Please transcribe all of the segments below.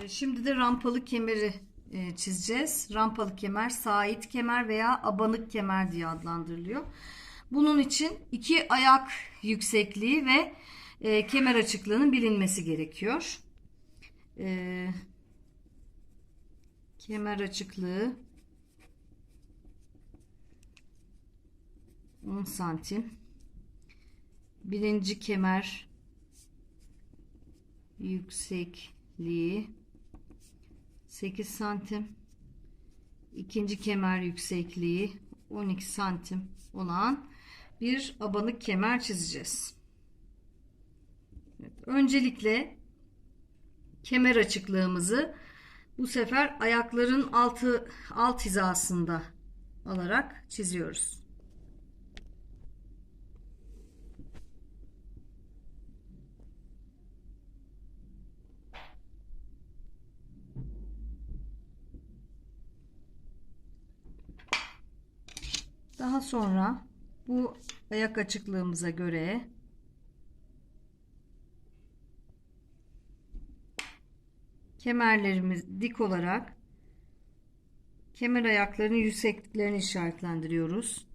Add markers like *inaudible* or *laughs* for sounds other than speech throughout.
Ee, Şimdi de rampalı kemeri e, çizeceğiz. Rampalı kemer, sait kemer veya abanık kemer diye adlandırılıyor. Bunun için iki ayak yüksekliği ve e, kemer açıklığının bilinmesi gerekiyor. E, kemer açıklığı 10 santim. Birinci kemer yüksekliği 8 santim. İkinci kemer yüksekliği 12 santim olan bir abanık kemer çizeceğiz. Evet, öncelikle kemer açıklığımızı bu sefer ayakların altı alt hizasında alarak çiziyoruz. Daha sonra bu ayak açıklığımıza göre kemerlerimiz dik olarak kemer ayaklarının yüksekliklerini işaretlendiriyoruz.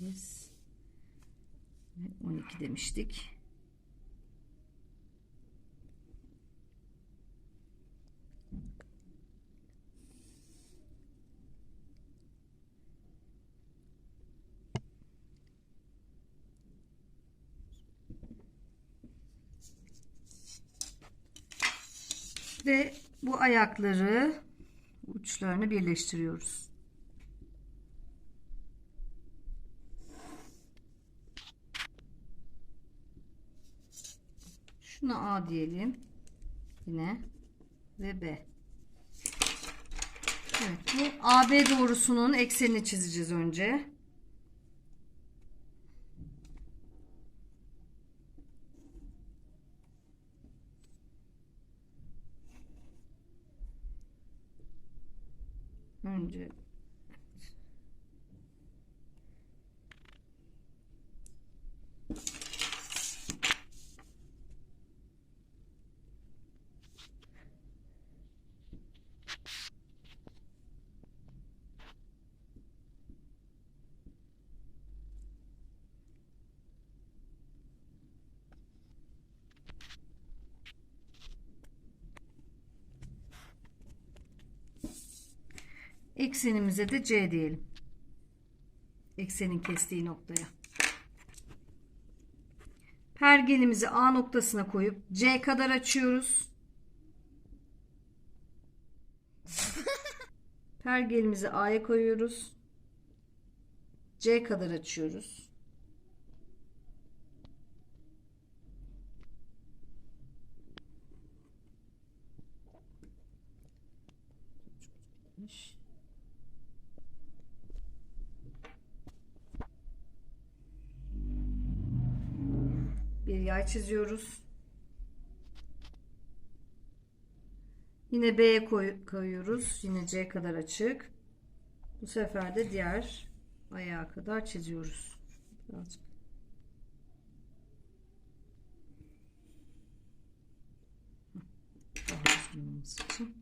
8 ve 12 demiştik. Ve bu ayakları uçlarını birleştiriyoruz. Şuna A diyelim. Yine ve B. Evet, bu AB doğrusunun eksenini çizeceğiz önce. Önce eksenimize de C diyelim. Eksenin kestiği noktaya. Pergelimizi A noktasına koyup C kadar açıyoruz. *laughs* Pergelimizi A'ya koyuyoruz. C kadar açıyoruz. Bir yay çiziyoruz. Yine koy- koyuyoruz. Yine C kadar açık. Bu sefer de diğer ayağa kadar çiziyoruz. Birazcık. Daha için.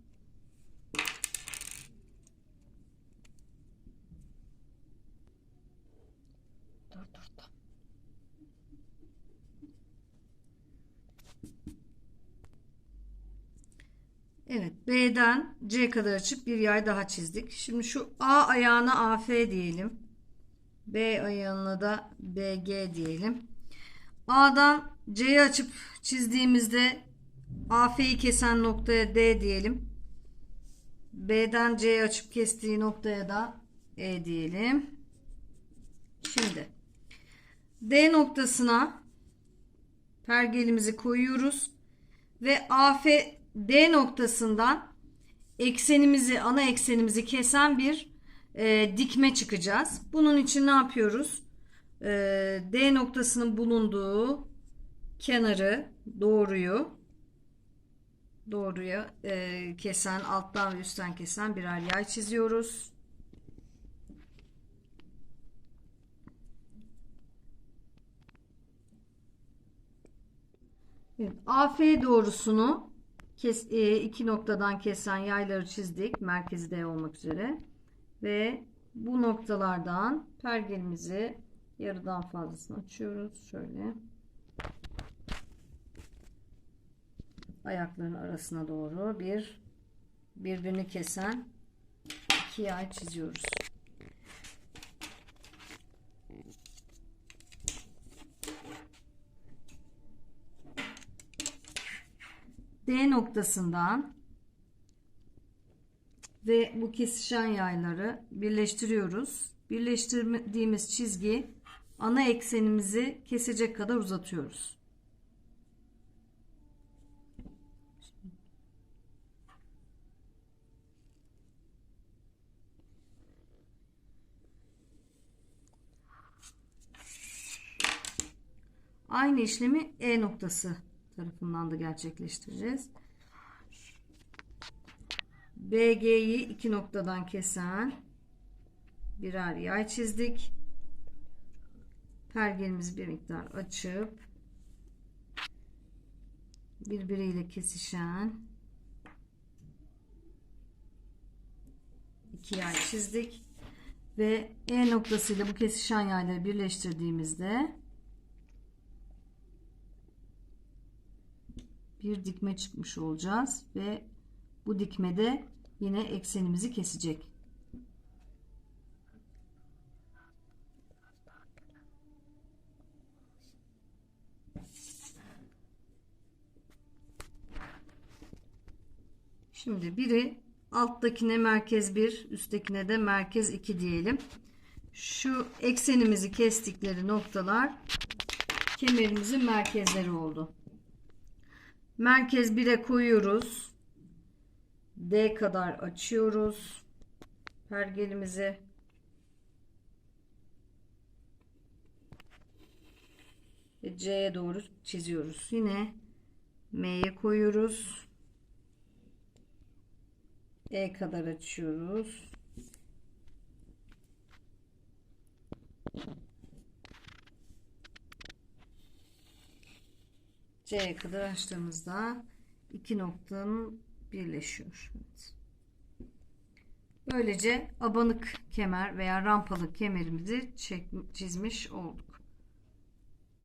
Evet B'den C kadar açıp bir yay daha çizdik. Şimdi şu A ayağına AF diyelim. B ayağına da BG diyelim. A'dan C'yi açıp çizdiğimizde AF'yi kesen noktaya D diyelim. B'den C'yi açıp kestiği noktaya da E diyelim. Şimdi D noktasına pergelimizi koyuyoruz ve AF D noktasından eksenimizi ana eksenimizi kesen bir e, dikme çıkacağız. Bunun için ne yapıyoruz? E, D noktasının bulunduğu kenarı doğruyu doğruya e, kesen alttan ve üstten kesen birer yay çiziyoruz. Evet, AF doğrusunu kes, e, iki noktadan kesen yayları çizdik. Merkezi D olmak üzere. Ve bu noktalardan pergelimizi yarıdan fazlasını açıyoruz. Şöyle. Ayakların arasına doğru bir birbirini kesen iki yay çiziyoruz. D noktasından ve bu kesişen yayları birleştiriyoruz. Birleştirdiğimiz çizgi ana eksenimizi kesecek kadar uzatıyoruz. Aynı işlemi E noktası tarafından da gerçekleştireceğiz. BG'yi iki noktadan kesen birer yay çizdik. Pergelimizi bir miktar açıp birbiriyle kesişen iki yay çizdik ve E noktasıyla bu kesişen yayları birleştirdiğimizde bir dikme çıkmış olacağız ve bu dikmede yine eksenimizi kesecek. Şimdi biri alttakine merkez 1, üsttekine de merkez 2 diyelim. Şu eksenimizi kestikleri noktalar kemerimizin merkezleri oldu. Merkez 1'e koyuyoruz. D kadar açıyoruz. Pergelimizi. Ve C'ye doğru çiziyoruz. Yine M'ye koyuyoruz. E kadar açıyoruz. C'ye kadar açtığımızda iki noktanın birleşiyor. Evet. Böylece abanık kemer veya rampalı kemerimizi çizmiş olduk.